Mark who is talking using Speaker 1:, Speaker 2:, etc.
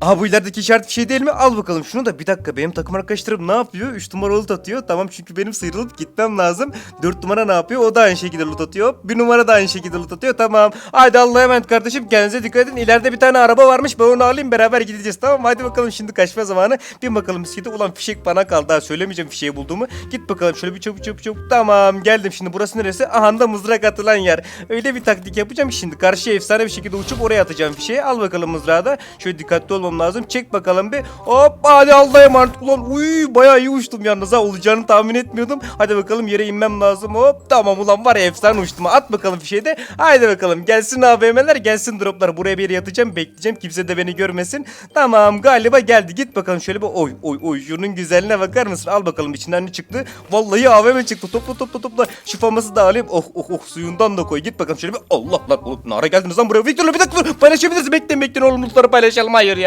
Speaker 1: Aha bu ilerideki işaret bir şey değil mi? Al bakalım şunu da bir dakika benim takım arkadaşlarım ne yapıyor? 3 numara loot atıyor. Tamam çünkü benim sıyrılıp gitmem lazım. 4 numara ne yapıyor? O da aynı şekilde loot atıyor. 1 numara da aynı şekilde loot atıyor. Tamam. Haydi Allah'a emanet kardeşim. Kendinize dikkat edin. İleride bir tane araba varmış. Ben onu alayım beraber gideceğiz. Tamam mı? Hadi bakalım şimdi kaçma zamanı. Bir bakalım bisiklete. Ulan fişek bana kaldı. Daha söylemeyeceğim fişeği bulduğumu. Git bakalım şöyle bir çabuk çabuk çabuk. Tamam geldim şimdi. Burası neresi? Aha da mızrak atılan yer. Öyle bir taktik yapacağım şimdi. Karşıya efsane bir şekilde uçup oraya atacağım fişeği. Al bakalım mızrağı da. Şöyle dikkatli olmam lazım. Çek bakalım bir. Hop hadi Allah'a emanet. Ulan uy bayağı iyi uçtum yalnız ha. Olacağını tahmin etmiyordum. Hadi bakalım yere inmem lazım. Hop tamam ulan var ya efsane uçtum. At bakalım fişeği de. Haydi bakalım gelsin AVM'ler gelsin droplar. Buraya bir yere yatacağım bekleyeceğim. Kimse de beni görmesin. Tamam galiba geldi. Git bakalım şöyle bir oy oy oy. Şunun güzelliğine bakar mısın? Al bakalım içinden ne çıktı. Vallahi AVM çıktı. Topla topla topla. Şu faması da alayım. Oh oh oh suyundan da koy. Git bakalım şöyle bir. Allah lan oğlum nara geldiniz lan buraya. Victor'la bir dakika dur. Paylaşabiliriz. Bekleyin bekleyin oğlum. Lootları paylaşalım. Hayır ya.